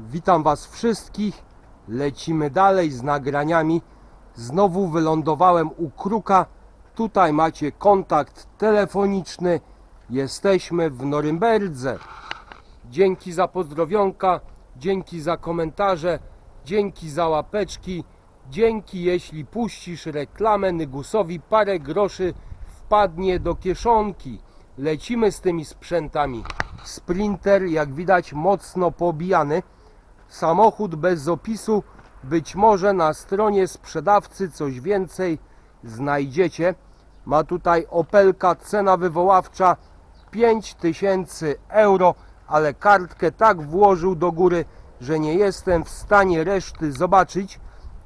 Witam Was wszystkich. Lecimy dalej z nagraniami. Znowu wylądowałem u Kruka. Tutaj macie kontakt telefoniczny. Jesteśmy w Norymberdze. Dzięki za pozdrowionka, dzięki za komentarze, dzięki za łapeczki, dzięki jeśli puścisz reklamę Nygusowi parę groszy wpadnie do kieszonki. Lecimy z tymi sprzętami. Sprinter jak widać mocno pobijany. Samochód bez opisu. Być może na stronie sprzedawcy coś więcej znajdziecie. Ma tutaj Opelka cena wywoławcza 5000 euro, ale kartkę tak włożył do góry, że nie jestem w stanie reszty zobaczyć.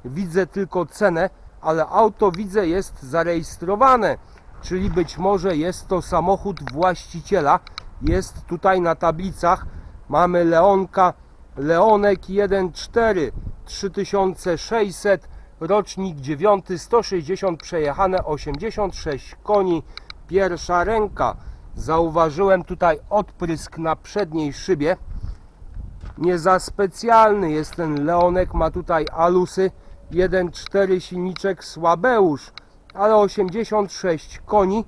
Widzę tylko cenę, ale auto widzę jest zarejestrowane, czyli być może jest to samochód właściciela. Jest tutaj na tablicach. Mamy Leonka, Leonek 1.4 3600, rocznik 9, 160 przejechane, 86 koni, pierwsza ręka. Zauważyłem tutaj odprysk na przedniej szybie. Nie za specjalny jest ten Leonek, ma tutaj alusy 1.4 silniczek słabeusz, ale 86 koni.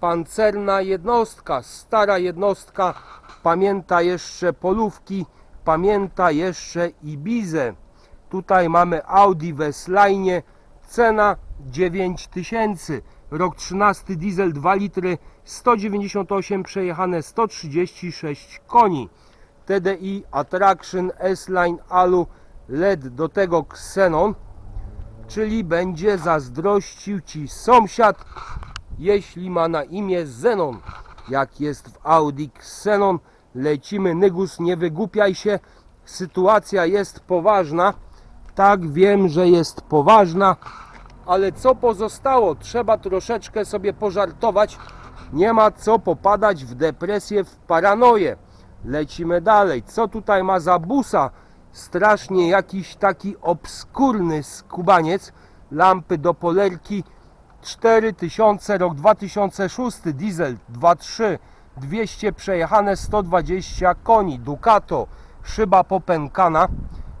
Pancerna jednostka, stara jednostka, pamięta jeszcze polówki, pamięta jeszcze Ibizę. Tutaj mamy Audi Westline, cena 9000, rok 13 diesel 2 litry, 198 przejechane, 136 koni. TDI Attraction S-Line Alu LED do tego Xenon, czyli będzie zazdrościł Ci sąsiad, jeśli ma na imię Zenon. Jak jest w Audi Xenon, lecimy Nygus, nie wygłupiaj się, sytuacja jest poważna. Tak, wiem, że jest poważna, ale co pozostało? Trzeba troszeczkę sobie pożartować. Nie ma co popadać w depresję, w paranoję. Lecimy dalej. Co tutaj ma za busa? Strasznie jakiś taki obskurny skubaniec. Lampy do polerki 4000, rok 2006, diesel 2.3, 200 przejechane, 120 koni, Ducato, szyba popękana,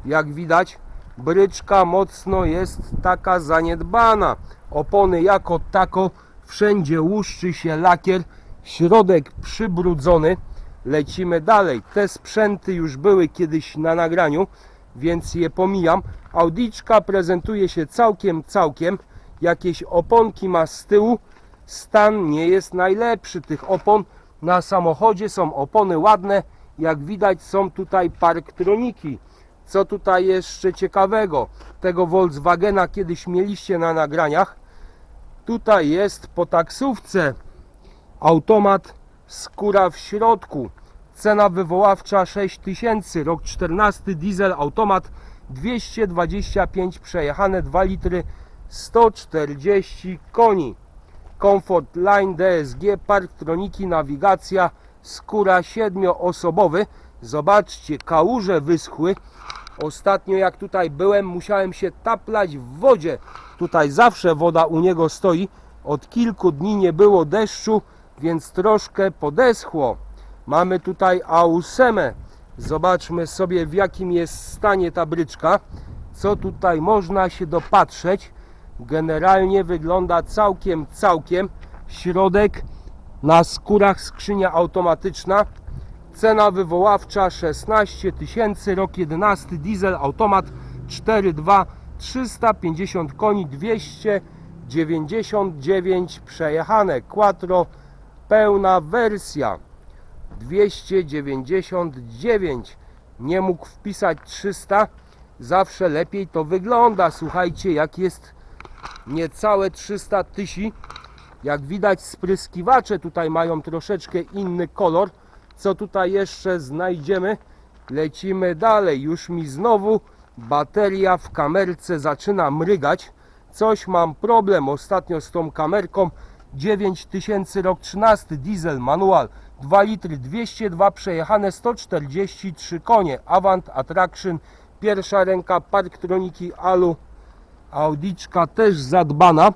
jak widać, bryczka mocno jest taka zaniedbana, opony jako tako, wszędzie łuszczy się lakier, środek przybrudzony, lecimy dalej, te sprzęty już były kiedyś na nagraniu, więc je pomijam, Audiczka prezentuje się całkiem, całkiem, jakieś oponki ma z tyłu. Stan nie jest najlepszy tych opon. Na samochodzie są opony ładne. Jak widać są tutaj parktroniki. Co tutaj jeszcze ciekawego? Tego Volkswagena kiedyś mieliście na nagraniach. Tutaj jest po taksówce automat skóra w środku. Cena wywoławcza 6000, rok 14, diesel, automat 225 przejechane 2 litry 140 koni. Comfort Line DSG, parktroniki, nawigacja, skóra 7-osobowy. Zobaczcie, kałuże wyschły. Ostatnio jak tutaj byłem, musiałem się taplać w wodzie. Tutaj zawsze woda u niego stoi. Od kilku dni nie było deszczu, więc troszkę podeschło. Mamy tutaj Ausemę. Zobaczmy sobie w jakim jest stanie ta bryczka. Co tutaj można się dopatrzeć. Generalnie wygląda całkiem, całkiem. Środek na skórach skrzynia automatyczna. Cena wywoławcza 16 tysięcy, rok 11, diesel, automat 4.2, 350 koni, 299 przejechane, quattro, pełna wersja, 299, nie mógł wpisać 300, zawsze lepiej to wygląda, słuchajcie jak jest niecałe 300 tysięcy, jak widać spryskiwacze tutaj mają troszeczkę inny kolor, co tutaj jeszcze znajdziemy? Lecimy dalej. Już mi znowu bateria w kamerce zaczyna mrygać. Coś mam problem ostatnio z tą kamerką. 9000 rok 13 diesel manual 2 litry 202 przejechane 143 konie Avant Attraction pierwsza ręka parktroniki Alu Audiczka też zadbana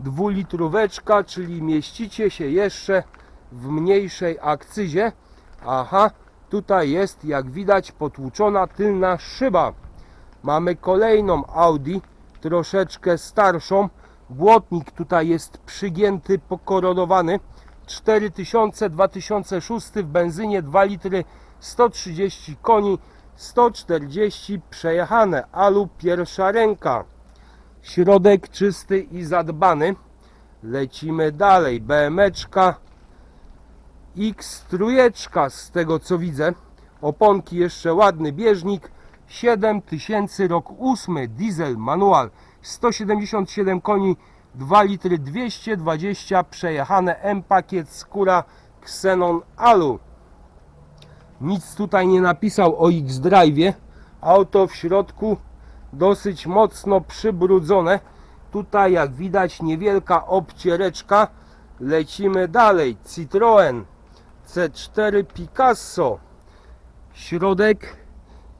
dwulitróweczka czyli mieścicie się jeszcze w mniejszej akcyzie Aha, Tutaj jest, jak widać, potłuczona tylna szyba. Mamy kolejną Audi, troszeczkę starszą. Błotnik tutaj jest przygięty, pokoronowany. 4000, 2006 w benzynie 2 litry, 130 koni, 140 przejechane. Alu pierwsza ręka. Środek czysty i zadbany. Lecimy dalej. BMeczka X trójeczka z tego co widzę. Oponki jeszcze ładny bieżnik. 7000 rok 8 diesel manual 177 koni 2 litry 220 przejechane M pakiet skóra Xenon Alu nic tutaj nie napisał o X-Drive auto w środku dosyć mocno przybrudzone tutaj jak widać niewielka obciereczka lecimy dalej Citroen C4 Picasso środek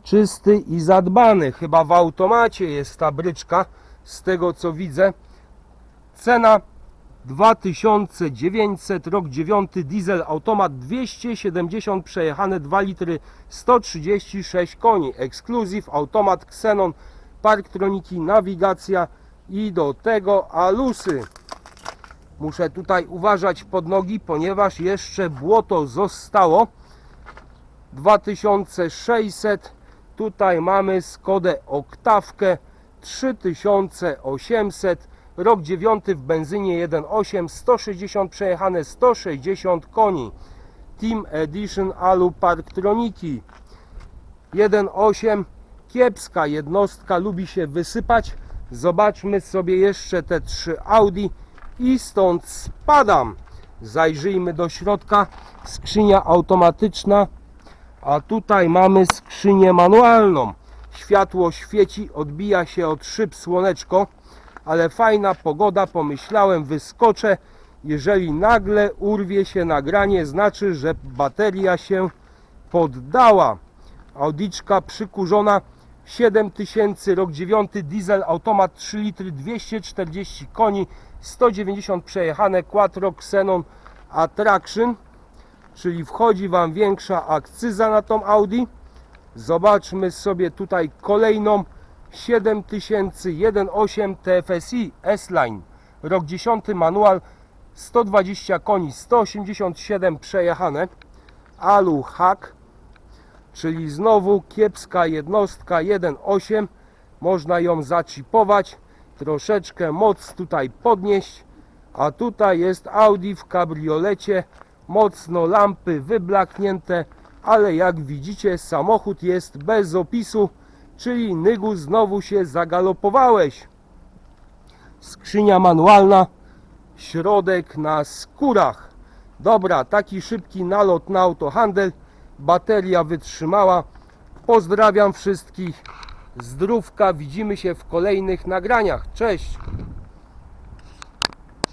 czysty i zadbany. Chyba w automacie jest ta bryczka, z tego co widzę. Cena 2900, rok 9, diesel, automat 270, przejechane 2 litry, 136 koni. Ekskluzyw, automat Xenon, parktroniki, nawigacja i do tego alusy. Muszę tutaj uważać pod nogi, ponieważ jeszcze błoto zostało. 2600 tutaj mamy Skodę Oktawkę 3800 rok 9 w benzynie 1.8 160 przejechane 160 koni Team Edition Alu Parktroniki 1.8 kiepska jednostka lubi się wysypać zobaczmy sobie jeszcze te trzy Audi i stąd spadam zajrzyjmy do środka skrzynia automatyczna a tutaj mamy skrzynię manualną. Światło świeci, odbija się od szyb słoneczko, ale fajna pogoda, pomyślałem, wyskoczę. Jeżeli nagle urwie się nagranie, znaczy, że bateria się poddała. Audiczka przykurzona 7000, rok 9, diesel, automat 3 litry, 240 koni, 190 przejechane, Quattro Xenon Attraction czyli wchodzi Wam większa akcyza na tą Audi. Zobaczmy sobie tutaj kolejną 7000 1.8 TFSI S-Line rok 10 manual 120 koni 187 przejechane Alu Hack czyli znowu kiepska jednostka 1.8 można ją zaczipować troszeczkę moc tutaj podnieść a tutaj jest Audi w kabriolecie mocno lampy wyblaknięte, ale jak widzicie samochód jest bez opisu, czyli Nygu znowu się zagalopowałeś. Skrzynia manualna, środek na skórach. Dobra, taki szybki nalot na autohandel, bateria wytrzymała. Pozdrawiam wszystkich, zdrówka, widzimy się w kolejnych nagraniach. Cześć!